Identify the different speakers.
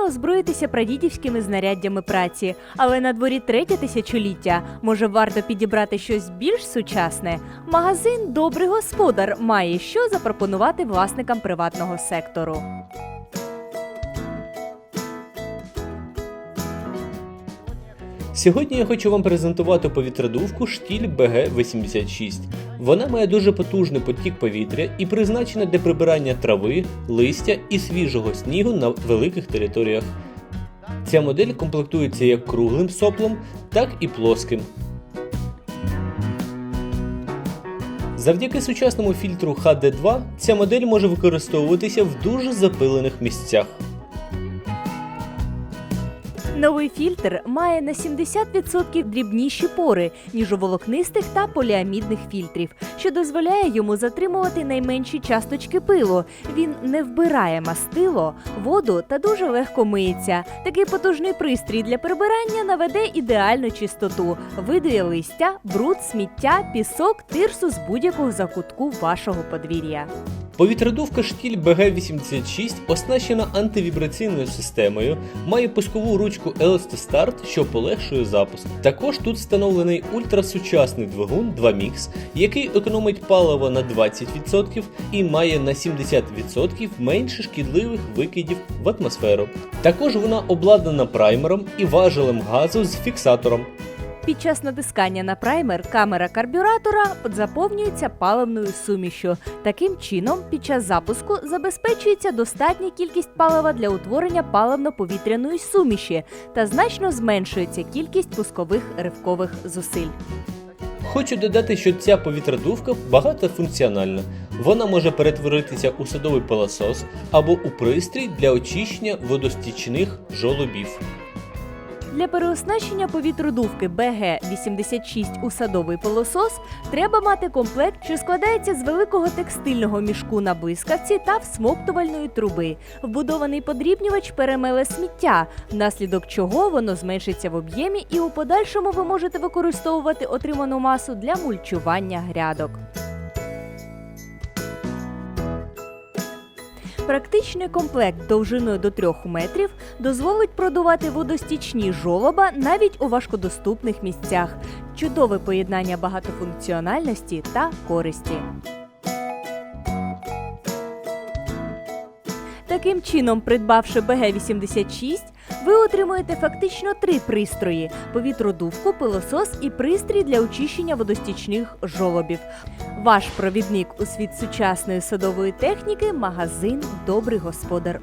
Speaker 1: можна озброїтися прадідівськими знаряддями праці, але на дворі третє тисячоліття може варто підібрати щось більш сучасне. Магазин Добрий господар має що запропонувати власникам приватного сектору.
Speaker 2: Сьогодні я хочу вам презентувати повітрядувку штіль БГ-86. Вона має дуже потужний потік повітря і призначена для прибирання трави, листя і свіжого снігу на великих територіях. Ця модель комплектується як круглим соплом, так і плоским. Завдяки сучасному фільтру HD2 ця модель може використовуватися в дуже запилених місцях.
Speaker 1: Новий фільтр має на 70% дрібніші пори, ніж у волокнистих та поліамідних фільтрів, що дозволяє йому затримувати найменші часточки пилу. Він не вбирає мастило, воду та дуже легко миється. Такий потужний пристрій для прибирання наведе ідеальну чистоту, видує листя, бруд, сміття, пісок, тирсу з будь-якого закутку вашого подвір'я.
Speaker 2: Повітрядувка штіль БГ-86 оснащена антивібраційною системою, має пускову ручку Start, що полегшує запуск. Також тут встановлений ультрасучасний двигун 2MIX, який економить паливо на 20% і має на 70% менше шкідливих викидів в атмосферу. Також вона обладнана праймером і важелем газу з фіксатором.
Speaker 1: Під час натискання на праймер камера карбюратора заповнюється паливною сумішю. Таким чином, під час запуску забезпечується достатня кількість палива для утворення паливно-повітряної суміші та значно зменшується кількість пускових ривкових зусиль.
Speaker 2: Хочу додати, що ця повітрядувка багатофункціональна. Вона може перетворитися у садовий пилосос або у пристрій для очищення водостічних жолобів.
Speaker 1: Для переоснащення повітродувки БГ-86 у садовий пилосос треба мати комплект, що складається з великого текстильного мішку на блискавці та всмоктувальної труби. Вбудований подрібнювач перемеле сміття, внаслідок чого воно зменшиться в об'ємі, і у подальшому ви можете використовувати отриману масу для мульчування грядок. Практичний комплект довжиною до 3 метрів дозволить продувати водостічні жолоба навіть у важкодоступних місцях. Чудове поєднання багатофункціональності та користі. Таким чином, придбавши БГ-86, ви отримуєте фактично три пристрої: повітродувку, пилосос і пристрій для очищення водостічних жолобів. Ваш провідник у світ сучасної садової техніки магазин Добрий господар.